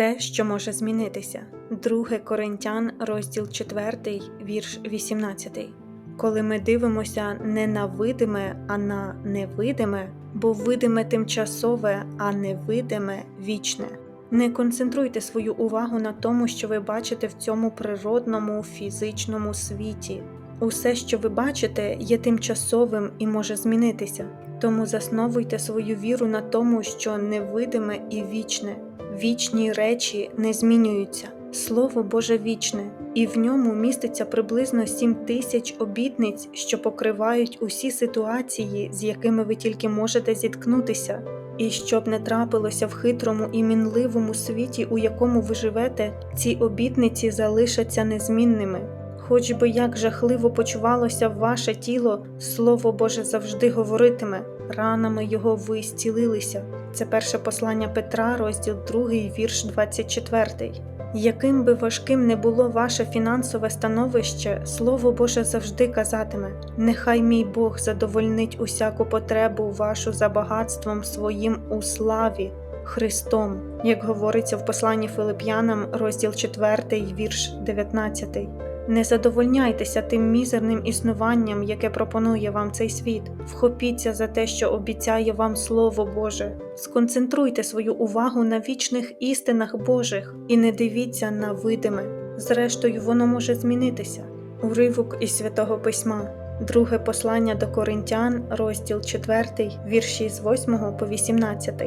Те, що може змінитися. 2 Коринтян, розділ 4, вірш 18. Коли ми дивимося не на видиме, а на невидиме, бо видиме тимчасове, а невидиме вічне. Не концентруйте свою увагу на тому, що ви бачите в цьому природному фізичному світі. Усе, що ви бачите, є тимчасовим і може змінитися. Тому засновуйте свою віру на тому, що невидиме і вічне. Вічні речі не змінюються. Слово Боже вічне, і в ньому міститься приблизно 7 тисяч обітниць, що покривають усі ситуації, з якими ви тільки можете зіткнутися. І щоб не трапилося в хитрому і мінливому світі, у якому ви живете, ці обітниці залишаться незмінними. Хоч би як жахливо почувалося ваше тіло, Слово Боже завжди говоритиме, ранами його ви зцілилися. Це перше послання Петра, розділ 2, вірш 24. Яким би важким не було ваше фінансове становище, Слово Боже завжди казатиме: Нехай мій Бог задовольнить усяку потребу вашу за багатством своїм у славі Христом, як говориться в посланні Филип'янам, розділ 4, вірш 19. Не задовольняйтеся тим мізерним існуванням, яке пропонує вам цей світ. Вхопіться за те, що обіцяє вам Слово Боже. Сконцентруйте свою увагу на вічних істинах Божих і не дивіться на видиме. Зрештою, воно може змінитися. Уривок із святого письма, друге послання до Коринтян, розділ 4, вірші з 8 по 18.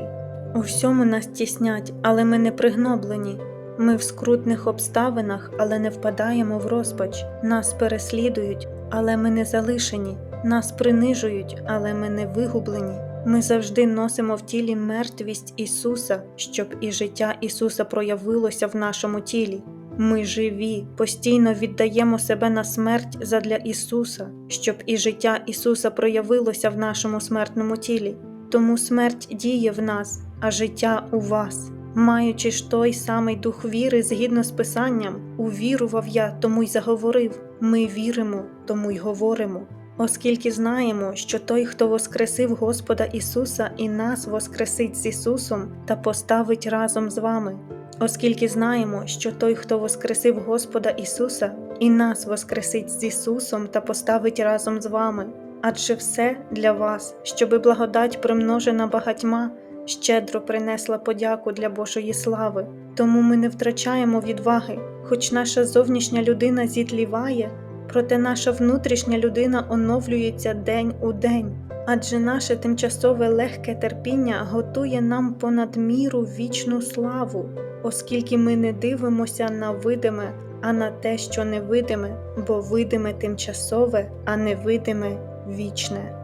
У всьому нас тіснять, але ми не пригноблені. Ми в скрутних обставинах, але не впадаємо в розпач. Нас переслідують, але ми не залишені. Нас принижують, але ми не вигублені. Ми завжди носимо в тілі мертвість Ісуса, щоб і життя Ісуса проявилося в нашому тілі. Ми живі, постійно віддаємо себе на смерть задля Ісуса, щоб і життя Ісуса проявилося в нашому смертному тілі. Тому смерть діє в нас, а життя у вас. Маючи ж той самий дух віри згідно з Писанням, увірував я, тому й заговорив. Ми віримо, тому й говоримо. Оскільки знаємо, що той, хто воскресив Господа Ісуса і нас воскресить з Ісусом та поставить разом з вами. Оскільки знаємо, що той, хто воскресив Господа Ісуса і нас воскресить з Ісусом та поставить разом з вами. Адже все для вас, щоби благодать примножена багатьма щедро принесла подяку для Божої слави, тому ми не втрачаємо відваги, хоч наша зовнішня людина зітліває, проте наша внутрішня людина оновлюється день у день, адже наше тимчасове легке терпіння готує нам понад міру вічну славу, оскільки ми не дивимося на видиме, а на те, що невидиме, бо видиме тимчасове, а невидиме вічне.